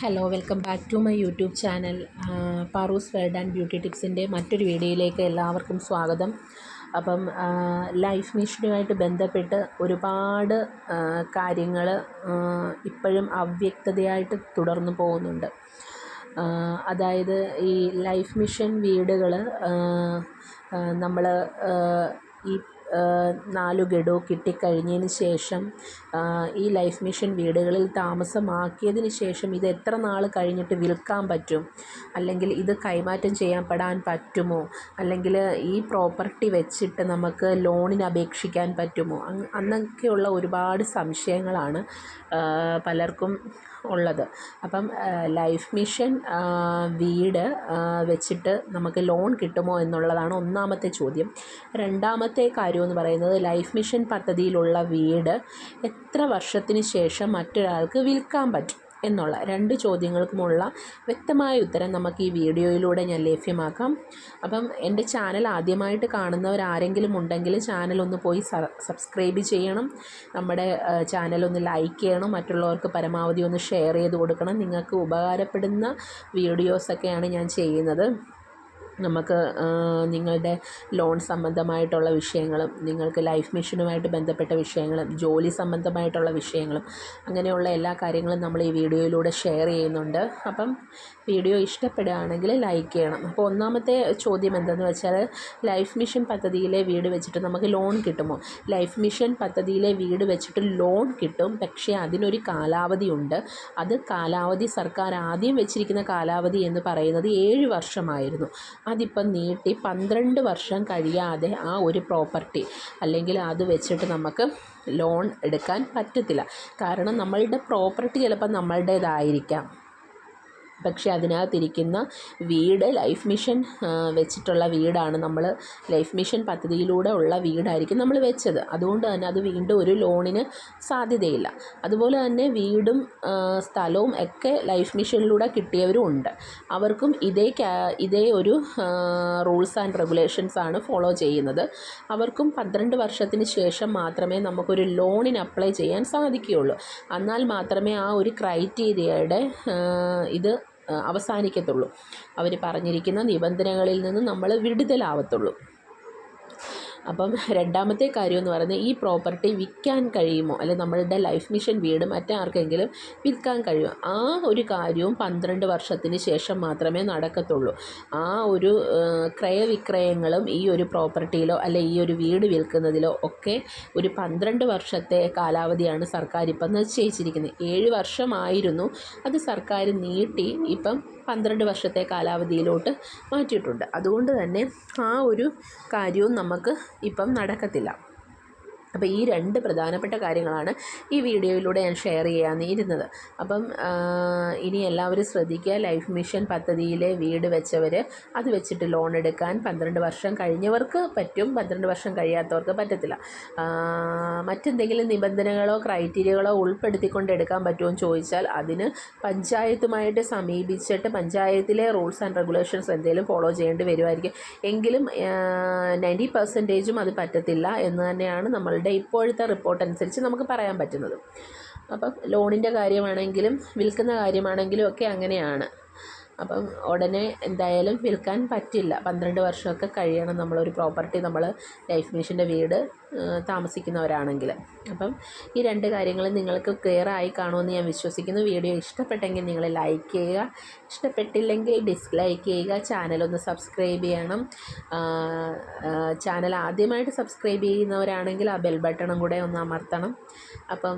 Hello welcome back to my YouTube channel പാറൂസ് world and beauty ടിപ്സിന്റെ മറ്റൊരു വീഡിയോയിലേക്ക് എല്ലാവർക്കും സ്വാഗതം. അപ്പം ലൈഫ് മിഷനുമായിട്ട് ബന്ധപ്പെട്ട് ഒരുപാട് കാര്യങ്ങൾ ഇപ്പോഴും അവ്യക്തതയായിട്ട് തുടർന്നു പോകുന്നുണ്ട്. അതായത് ഈ ലൈഫ് മിഷൻ വീടുകൾ നമ്മൾ ഈ നാലു ഗഡു കിട്ടിക്കഴിഞ്ഞതിന് ശേഷം ഈ ലൈഫ് മിഷൻ വീടുകളിൽ താമസമാക്കിയതിന് ശേഷം ഇത് എത്ര നാൾ കഴിഞ്ഞിട്ട് വിൽക്കാൻ പറ്റും? അല്ലെങ്കിൽ ഇത് കൈമാറ്റം ചെയ്യാൻ പെടാൻ പറ്റുമോ? അല്ലെങ്കിൽ ഈ പ്രോപ്പർട്ടി വെച്ചിട്ട് നമുക്ക് ലോണിന് അപേക്ഷിക്കാൻ പറ്റുമോ? അന്നൊക്കെയുള്ള ഒരുപാട് സംശയങ്ങളാണ് പലർക്കും ഉള്ളത്. അപ്പം ലൈഫ് മിഷൻ വീട് വെച്ചിട്ട് നമുക്ക് ലോൺ കിട്ടുമോ എന്നുള്ളതാണ് ഒന്നാമത്തെ ചോദ്യം. രണ്ടാമത്തെ കാര്യം എന്ന് പറയുന്നത് ലൈഫ് മിഷൻ പദ്ധതിയിലുള്ള വീട് എത്ര വർഷത്തിന് ശേഷം മറ്റൊരാൾക്ക് വിൽക്കാൻ പറ്റും എന്നുള്ള രണ്ട് ചോദ്യങ്ങൾക്കുമുള്ള വ്യക്തമായ ഉത്തരം നമുക്ക് ഈ വീഡിയോയിലൂടെ ഞാൻ ലഭ്യമാക്കാം. അപ്പം എന്റെ ചാനൽ ആദ്യമായിട്ട് കാണുന്നവരാരെങ്കിലും ഉണ്ടെങ്കിൽ ചാനൽ ഒന്ന് പോയി സബ്സ്ക്രൈബ് ചെയ്യണം. നമ്മുടെ ചാനൽ ഒന്ന് ലൈക്ക് ചെയ്യണം. മറ്റുള്ളവർക്ക് പരമാവധി ഒന്ന് ഷെയർ ചെയ്ത് കൊടുക്കണം. നിങ്ങൾക്ക് ഉപകാരപ്പെടുന്ന വീഡിയോസൊക്കെയാണ് ഞാൻ ചെയ്യുന്നത്. നമുക്ക് നിങ്ങളുടെ ലോൺ സംബന്ധമായിട്ടുള്ള വിഷയങ്ങളും നിങ്ങൾക്ക് ലൈഫ് മിഷനുമായിട്ട് ബന്ധപ്പെട്ട വിഷയങ്ങളും ജോലി സംബന്ധമായിട്ടുള്ള വിഷയങ്ങളും അങ്ങനെയുള്ള എല്ലാ കാര്യങ്ങളും നമ്മൾ ഈ വീഡിയോയിലൂടെ ഷെയർ ചെയ്യുന്നുണ്ട്. അപ്പം വീഡിയോ ഇഷ്ടപ്പെടുകയാണെങ്കിൽ ലൈക്ക് ചെയ്യണം. അപ്പോൾ ഒന്നാമത്തെ ചോദ്യം എന്തെന്ന് വെച്ചാൽ ലൈഫ് മിഷൻ പദ്ധതിയിലെ വീട് വെച്ചിട്ട് നമുക്ക് ലോൺ കിട്ടുമോ? ലൈഫ് മിഷൻ പദ്ധതിയിലെ വീട് വെച്ചിട്ട് ലോൺ കിട്ടും. പക്ഷേ അതിനൊരു കാലാവധിയുണ്ട് അത് കാലാവധി സർക്കാർ ആദ്യം വെച്ചിരിക്കുന്ന കാലാവധി എന്ന് പറയുന്നത് ഏഴ് വർഷമായിരുന്നു. അതിപ്പം നീട്ടി പന്ത്രണ്ട് വർഷം കഴിയാതെ ആ ഒരു പ്രോപ്പർട്ടി അല്ലെങ്കിൽ അത് വെച്ചിട്ട് നമുക്ക് ലോൺ എടുക്കാൻ പറ്റത്തില്ല. കാരണം നമ്മളുടെ പ്രോപ്പർട്ടി ചിലപ്പോൾ നമ്മളുടേതായിരിക്കാം. പക്ഷേ അതിനകത്തിരിക്കുന്ന വീട് ലൈഫ് മിഷൻ വെച്ചിട്ടുള്ള വീടാണ് നമ്മൾ ലൈഫ് മിഷൻ പദ്ധതിയിലൂടെ ഉള്ള വീടായിരിക്കും നമ്മൾ വെച്ചത്. അതുകൊണ്ട് തന്നെ അത് വീണ്ടും ഒരു ലോണിന് സാധ്യതയില്ല. അതുപോലെ തന്നെ വീടും സ്ഥലവും ഒക്കെ ലൈഫ് മിഷനിലൂടെ കിട്ടിയവരും ഉണ്ട്. അവർക്കും ഇതേ ഇതേ ഒരു റൂൾസ് ആൻഡ് റെഗുലേഷൻസ് ആണ് ഫോളോ ചെയ്യുന്നത്. അവർക്കും പന്ത്രണ്ട് വർഷത്തിന് ശേഷം മാത്രമേ നമുക്കൊരു ലോണിന് അപ്ലൈ ചെയ്യാൻ സാധിക്കുകയുള്ളൂ. എന്നാൽ മാത്രമേ ആ ഒരു ക്രൈറ്റീരിയയുടെ ഇത് അവസാനിക്കത്തുള്ളൂ. അവർ പറഞ്ഞിരിക്കുന്ന നിബന്ധനകളിൽ നിന്ന് നമ്മൾ വിടുതലാവത്തുള്ളൂ. അപ്പം രണ്ടാമത്തെ കാര്യം എന്ന് പറയുന്നത് ഈ പ്രോപ്പർട്ടി വിൽക്കാൻ കഴിയുമോ? അല്ലെങ്കിൽ നമ്മളുടെ ലൈഫ് മിഷൻ വീട് മറ്റാർക്കെങ്കിലും വിൽക്കാൻ കഴിയുമോ? ആ ഒരു കാര്യവും പന്ത്രണ്ട് വർഷത്തിന് ശേഷം മാത്രമേ നടക്കത്തുള്ളൂ. ആ ഒരു ക്രയവിക്രയങ്ങളും ഈ ഒരു പ്രോപ്പർട്ടിയിലോ അല്ലെ ഈ ഒരു വീട് വിൽക്കുന്നതിലോ ഒക്കെ ഒരു പന്ത്രണ്ട് വർഷത്തെ കാലാവധിയാണ് സർക്കാർ ഇപ്പം നിശ്ചയിച്ചിരിക്കുന്നത്. ഏഴ് വർഷമായിരുന്നു അത് സർക്കാർ നീട്ടി ഇപ്പം പന്ത്രണ്ട് വർഷത്തെ കാലാവധിയിലോട്ട് മാറ്റിയിട്ടുണ്ട്. അതുകൊണ്ട് തന്നെ ആ ഒരു കാര്യവും നമുക്ക് ഇപ്പം നടക്കത്തില്ല. അപ്പോൾ ഈ രണ്ട് പ്രധാനപ്പെട്ട കാര്യങ്ങളാണ് ഈ വീഡിയോയിലൂടെ ഞാൻ ഷെയർ ചെയ്യാമെന്ന് ഇരുന്നത്. അപ്പം ഇനി എല്ലാവരും ശ്രദ്ധിക്കുക. ലൈഫ് മിഷൻ പദ്ധതിയിലെ വീട് വെച്ചവർ അത് വെച്ചിട്ട് ലോൺ എടുക്കാൻ പന്ത്രണ്ട് വർഷം കഴിഞ്ഞവർക്ക് പറ്റും. പന്ത്രണ്ട് വർഷം കഴിയാത്തവർക്ക് പറ്റത്തില്ല. മറ്റെന്തെങ്കിലും നിബന്ധനകളോ ക്രൈറ്റീരിയകളോ ഉൾപ്പെടുത്തിക്കൊണ്ട് എടുക്കാൻ പറ്റുമോ എന്ന് ചോദിച്ചാൽ അതിന് പഞ്ചായത്തുമായിട്ട് സമീപിച്ചിട്ട് പഞ്ചായത്തിലെ റൂൾസ് ആൻഡ് റെഗുലേഷൻസ് എന്തെങ്കിലും ഫോളോ ചെയ്യേണ്ടി വരുമായിരിക്കും. എങ്കിലും നയന്റി പെർസെന്റേജും അത് പറ്റത്തില്ല എന്ന് തന്നെയാണ് നമ്മളുടെ ഇപ്പോഴത്തെ റിപ്പോർട്ട് അനുസരിച്ച് നമുക്ക് പറയാൻ പറ്റുന്നത്. അപ്പം ലോണിന്റെ കാര്യമാണെങ്കിലും വിൽക്കുന്ന കാര്യമാണെങ്കിലും ഒക്കെ അങ്ങനെയാണ്. അപ്പം ഉടനെ എന്തായാലും വിൽക്കാൻ പറ്റില്ല. പന്ത്രണ്ട് വർഷമൊക്കെ കഴിയണം നമ്മളൊരു പ്രോപ്പർട്ടി നമ്മൾ ലൈഫ് മിഷന്റെ വീട് താമസിക്കുന്നവരാണെങ്കിൽ. അപ്പം ഈ രണ്ട് കാര്യങ്ങളും നിങ്ങൾക്ക് ക്ലിയർ ആയി കാണുമെന്ന് ഞാൻ വിശ്വസിക്കുന്നു. വീഡിയോ ഇഷ്ടപ്പെട്ടെങ്കിൽ നിങ്ങൾ ലൈക്ക് ചെയ്യുക. ഇഷ്ടപ്പെട്ടില്ലെങ്കിൽ ഡിസ്ലൈക്ക് ചെയ്യുക. ചാനലൊന്ന് സബ്സ്ക്രൈബ് ചെയ്യണം. ചാനൽ ആദ്യമായിട്ട് സബ്സ്ക്രൈബ് ചെയ്യുന്നവരാണെങ്കിൽ ആ ബെൽ ബട്ടണും കൂടെ ഒന്ന് അമർത്തണം. അപ്പം